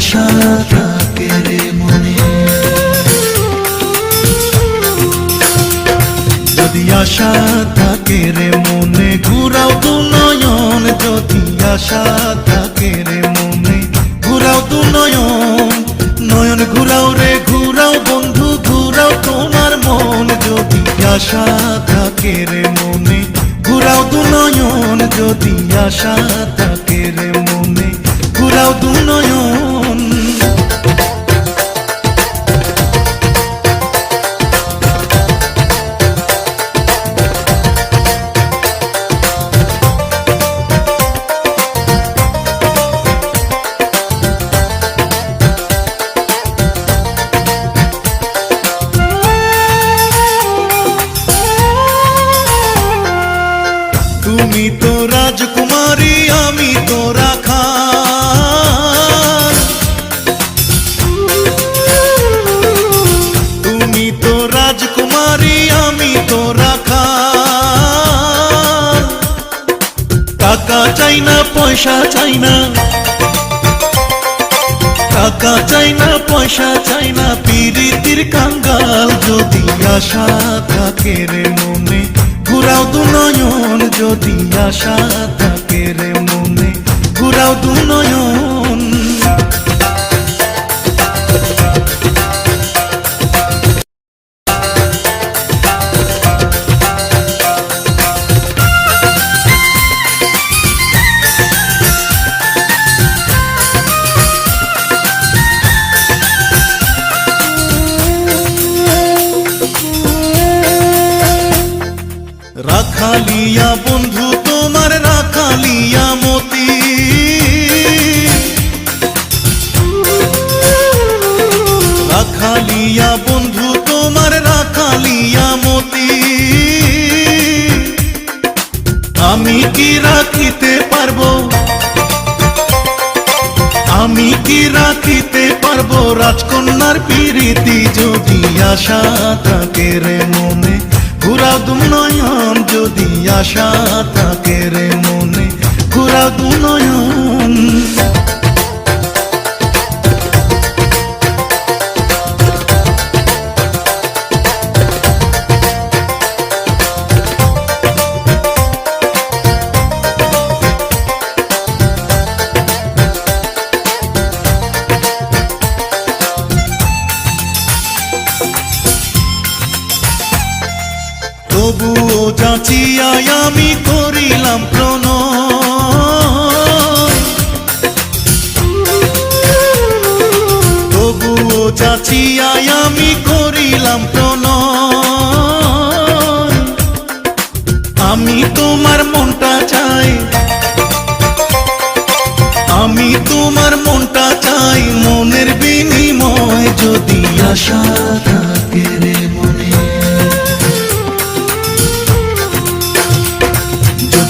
আশা থাকে রে মনে। যদি আশা থাকে রে মনে, ঘুরাও দু নয়ন। যদি আশা থাকে রে মনে, ঘুরাও দু নয়ন। নয়ন ঘুরাও রে, ঘুরাও বন্ধু, ঘুরাও তোমার মন। যদি আশা থাকে রে মনে, ঘুরাও দু নয়ন। যদি আশা থাকে পয়সা চাই না। টাকা চাই না, পয়সা চাই না। পিরিতির কাঙ্গাল যদি আশা থাকে রে মনে, ঘুরাও দু নয়ন যদি আশা রাখালিয়া বন্ধু, তোমার রাখালিয়া মতি। রাখালিয়া বন্ধু, তোমার রাখালিয়া মতি। আমি কি রাখিতে পারব? আমি কি রাখিতে পারব? রাজকন্যার পিরিতি যদি আশা থাকে রে মনে। ঘুরা দু নয়ন যদি আশা থাকে রে মনে ঘুরাও দু নয়ন তবুও যাচিয়াই আমি করিলাম প্রণয়। তবুও যাচিয়াই আমি করিলাম প্রণয়। আমি তোমার মনটা চাই। আমি তোমার মনটা চাই। মনের বিনিময় যদি আশা থাকে। রে